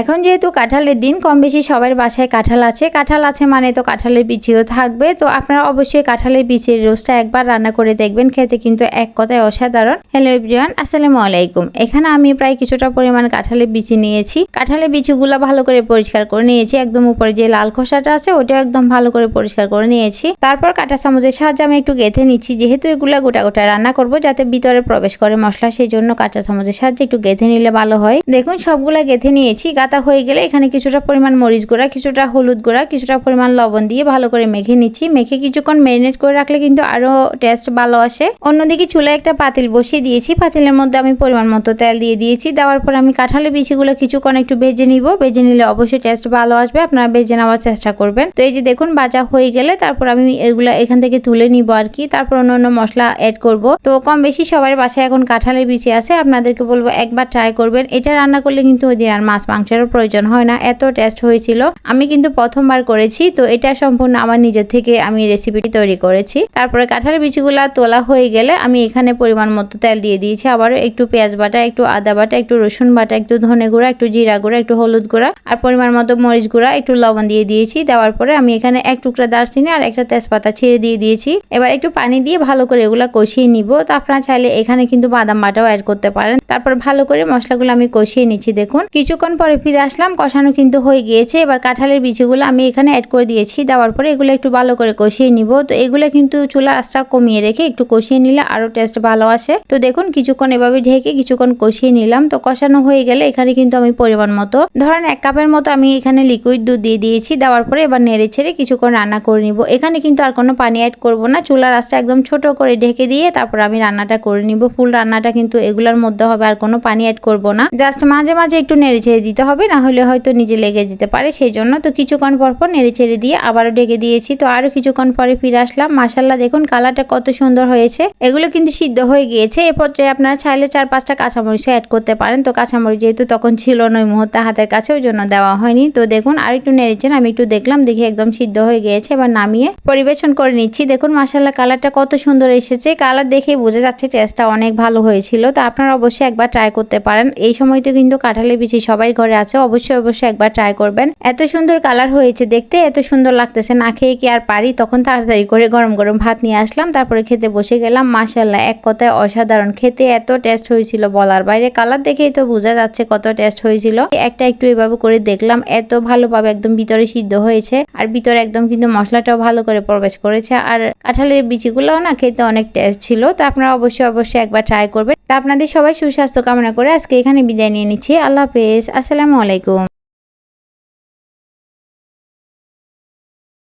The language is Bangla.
এখন যেহেতু কাঁঠালের দিন, কম বেশি সবার বাসায় কাঁঠাল আছে। কাঁঠাল আছে মানে তো কাঁঠালের বিচিও থাকবে। তো আপনারা অবশ্যই কাঁঠালের বিচির রোস্টটা একবার রান্না করে দেখবেন। খেতে কিন্তু এক কথায় অসাধারণ। হ্যালো এভরিওয়ান আসসালামু আলাইকুম। এখানে আমি প্রায় কিছুটা পরিমাণ কাঁঠালের বিচি নিয়েছি। কাঁঠালের বিচিগুলো ভালো করে পরিষ্কার করে নিয়েছি। একদম উপরে যে লাল খোসাটা আছে, ওটাও একদম ভালো করে পরিষ্কার করে নিয়েছি। তারপর কাঁটা চামচের সাহায্যে আমি একটু গেঁথে নিচ্ছি। যেহেতু এগুলা গোটা গোটা রান্না করব, যাতে ভিতরে প্রবেশ করে মশলা সেই জন্য কাঁচা চামচের সাহায্যে একটু গেঁথে নিলে ভালো হয়। দেখুন, সবগুলা গেঁথে নিয়েছি। গাতা হয়ে গেলে এখানে কিছুটা পরিমাণ মরিচ গুঁড়া, কিছুটা হলুদ গুঁড়া, কিছুটা পরিমাণ লবণ দিয়ে ভালো করে মেখে নিচ্ছি। মেখে কিছুক্ষণ ম্যারিনেট করে রাখলে কিন্তু আরও টেস্ট ভালো আসে। অন্যদিকে চুলায় একটা পাতিল বসিয়ে দিয়েছি। পাতিলের মধ্যে আমি পরিমাণ মতো তেল দিয়ে দিয়েছি। দেওয়ার পর আমি কাঁঠালের বিচিগুলো কিছুক্ষণ একটু ভেজে নিব। ভেজে নিলে অবশ্যই টেস্ট ভালো আসবে। আপনারা ভেজে নেওয়ার চেষ্টা করবেন। তো এই যে দেখুন বাজা হয়ে গেলে তারপর আমি এগুলা এখান থেকে তুলে নিব আর কি। তারপর অন্য অন্য মশলা অ্যাড করব। তো কম বেশি সবার বাসায় এখন কাঁঠালের বিচি আছে। আপনাদেরকে বলব একবার ট্রাই করবেন। এটা রান্না করলে কিন্তু ওই দিন আর মাছ মাংসেরও প্রয়োজন হয় না। এত টেস্ট হয়েছিল। আমি কিন্তু প্রথমবার করেছি, তো এটা সম্পূর্ণ আমার নিজের থেকে আমি রেসিপিটি তৈরি করেছি। তারপরে কাঁঠালের বিচিগুলা তোলা হয়ে গেলে আমি এখানে পরিমাণ মতো তেল দিয়ে দিয়েছি। আবারও একটু পেঁয়াজ বাটা, একটু আদা বাটা, একটু রসুন বাটা, একটু ধনে গুঁড়া, একটু জিরা গুঁড়া, একটু হলুদ গুঁড়া আর পরিমাণ মতো মরিচ গুঁড়া, একটু লবণ দিয়ে দিয়েছি। দেওয়ার পরে আমি এখানে এক টুকরা দারচিনি আর একটা তেজপাতা ছেড়ে দিয়ে দিয়েছি। এবার একটু পানি দিয়ে ভালো করে এগুলা কষিয়ে নিব। তো আপনারা চাইলে এখানে কিন্তু বাদাম বাটাও অ্যাড করতে পারেন। তারপর ভালো করে মশলাগুলো আমি কষিয়ে নিচ্ছি, দেখুন। কিছুক্ষণ পরে ফিরে আসলাম, কষানো কিন্তু হয়ে গিয়েছে। এবার কাঁঠালের বিচিগুলো আমি এখানে অ্যাড করে দিয়েছি। দেওয়ার পরে এগুলো একটু ভালো করে কষিয়ে নিব। তো এগুলো কিন্তু চুলার আঁচটা কমিয়ে রেখে একটু কষিয়ে নিলে আরও টেস্ট ভালো আসে। তো দেখুন, কিছুক্ষণ এভাবে ঢেকে কিছুক্ষণ কষিয়ে নিলাম। তো কষানো হয়ে গেলে এখানে কিন্তু আমি পরিমাণ মতো, ধরেন এক কাপের মতো আমি এখানে লিকুইড দুধ দিয়ে দিয়েছি। দেওয়ার পরে এবার নেড়ে ছেড়ে কিছুক্ষণ রান্না করে নিব। এখানে কিন্তু আর কোনো পানি অ্যাড করব না। চুলার আঁচটা একদম ছোট করে ঢেকে দিয়ে তারপর আমি রান্নাটা করে নিব। ফুল রান্নাটা কিন্তু এগুলোর মধ্যে হবে, আর কোনো পানি অ্যাড করব না। জাস্ট মাঝে মাঝে একটু নেড়ে ছেড়ে দিতে হবে না হলে হয়তো নিজে লেগে যেতে পারে সেই জন্য তো কিছুক্ষণ পর পর নেড়ে ছেড়ে দিয়ে আবারও ঢেকে দিয়েছি। তো আরও কিছুক্ষণ পরে ফিরে আসলাম। মাসাল্লাহ দেখুন কালারটা কত সুন্দর হয়েছে। এগুলো কিন্তু সিদ্ধ হয়ে গিয়েছে। এ পর্যায়ে আপনারা চাইলে চার পাঁচটা কাঁচামরিচ অ্যাড করতে পারেন। তো কাঁচামরিচ যেহেতু তখন ছিল না, ওই মুহূর্তে হাতের কাছে, ওই জন্য দেওয়া হয়নি। তো দেখুন আর একটু নেড়েছেন আমি একটু দেখলাম, দেখি একদম সিদ্ধ হয়ে গিয়েছে। এবার নামিয়ে পরিবেশন করে নিচ্ছি। দেখুন মাসাল্লাহ কালারটা কত সুন্দর এসেছে। কালার দেখে বোঝা যাচ্ছে টেস্টটা অনেক ভালো হয়েছিল। তো আপনারা অবশ্যই একবার ট্রাই করতে পারেন। এই সময় তো কিন্তু কাঁঠালের বিচি সবাই ঘরে আছে, অবশ্যই অবশ্যই একবার ট্রাই করবেন। এত সুন্দর কালার হয়েছে দেখতে, এত সুন্দর লাগতেছে। না খেয়ে কি আর পারি? তখন তাড়াতাড়ি করে গরম গরম ভাত নিয়ে আসলাম। তারপরে খেতে বসে গেলাম। মাসাল্লাহ এক কথায় অসাধারণ। খেতে এত টেস্ট হয়েছিল বলার বাইরে। কালার দেখেই তো বোঝা যাচ্ছে কত টেস্ট হয়েছিল। একটা একটু এভাবে করে দেখলাম। এত ভালোভাবে একদম ভিতরে সিদ্ধ হয়েছে। আর ভিতরে একদম কিন্তু মশলাটাও ভালো করে প্রবেশ করেছে। আর কাঁঠালের বিচিগুলোও না খেতে অনেক টেস্ট ছিল। তো আপনারা অবশ্যই অবশ্যই একবার ট্রাই করবেন। তা আপনাদের সবাই সুস্বাস্থ্য কামনা করে আজকে এখানে বিদায় নিয়ে নিচ্ছি। আল্লাহ হাফেজ। আসসালামু আলাইকুম।